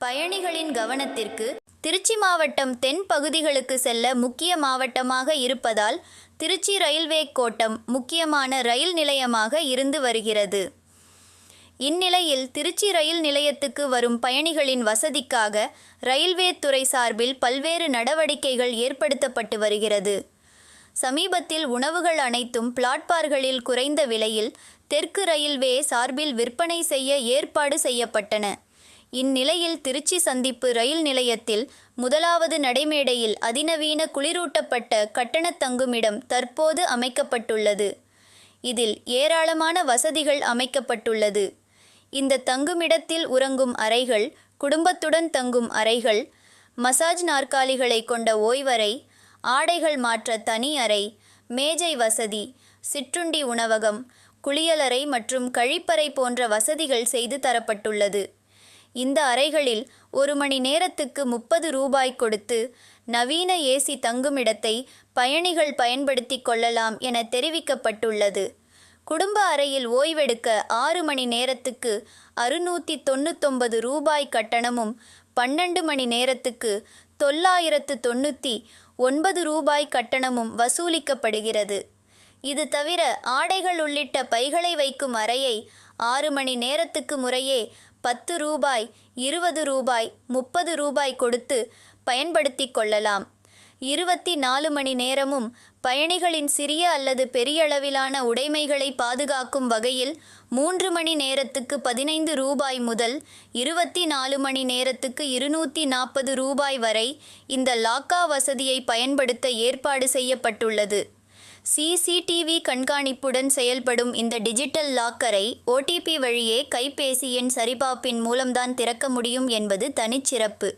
பயணிகளின் கவனத்திற்கு திருச்சி மாவட்டம் தென் பகுதிகளுக்கு செல்ல முக்கிய மாவட்டமாக இருப்பதால் திருச்சி ரயில்வே கோட்டம் முக்கியமான ரயில் நிலையமாக இருந்து வருகிறது. இந்நிலையில் திருச்சி ரயில் நிலையத்துக்கு வரும் பயணிகளின் வசதிக்காக ரயில்வே துறை சார்பில் பல்வேறு நடவடிக்கைகள் ஏற்படுத்தப்பட்டு வருகிறது. சமீபத்தில் உணவுகள் அனைத்தும் பிளாட்பார்களில் குறைந்த விலையில் தெற்கு ரயில்வே சார்பில் விற்பனை செய்ய ஏற்பாடு செய்யப்பட்டன. இந்நிலையில் திருச்சி சந்திப்பு ரயில் நிலையத்தில் முதலாவது நடைமேடையில் அதிநவீன குளிரூட்டப்பட்ட கட்டணத் தங்குமிடம் தற்போது அமைக்கப்பட்டுள்ளது. இதில் ஏராளமான வசதிகள் அமைக்கப்பட்டுள்ளது. இந்த தங்குமிடத்தில் உறங்கும் அறைகள் குடும்பத்துடன் தங்கும் அறைகள் மசாஜ் நாற்காலிகளை கொண்ட ஓய்வறை ஆடைகள் மாற்ற தனி அறை மேஜை வசதி சிற்றுண்டி உணவகம் குளியலறை மற்றும் கழிப்பறை போன்ற வசதிகள் செய்து தரப்பட்டுள்ளது. இந்த அறைகளில் ஒரு மணி நேரத்துக்கு முப்பது ரூபாய் கொடுத்து நவீன ஏசி தங்குமிடத்தை பயணிகள் பயன்படுத்திக் கொள்ளலாம் என தெரிவிக்கப்பட்டுள்ளது. குடும்ப அறையில் ஓய்வெடுக்க ஆறு மணி நேரத்துக்கு அறுநூற்றி தொண்ணூத்தொன்பது ரூபாய் கட்டணமும் பன்னெண்டு மணி நேரத்துக்கு தொள்ளாயிரத்து தொண்ணூற்றி ஒன்பது ரூபாய் கட்டணமும் வசூலிக்கப்படுகிறது. இது தவிர ஆடைகள் உள்ளிட்ட பைகளை வைக்கும் அறையை ஆறு மணி நேரத்துக்கு முறையே பத்து ரூபாய் இருபது ரூபாய் முப்பது ரூபாய் கொடுத்து பயன்படுத்திக் கொள்ளலாம். இருபத்தி நாலு மணி நேரமும் பயணிகளின் சிறிய அல்லது பெரிய அளவிலான உடைமைகளை பாதுகாக்கும் வகையில் மூன்று மணி நேரத்துக்கு பதினைந்து ரூபாய் முதல் இருபத்தி நாலு மணி நேரத்துக்கு இருநூற்றி நாற்பது ரூபாய் வரை இந்த லாக்கா வசதியை பயன்படுத்த ஏற்பாடு செய்யப்பட்டுள்ளது. சிசிடிவி கண்காணிப்புடன் செயல்படும் இந்த டிஜிட்டல் லாக்கரை ஓடிபி வழியே கைபேசி எண் சரிபார்ப்பின் மூலம்தான் திறக்க முடியும் என்பது தனிச்சிறப்பு.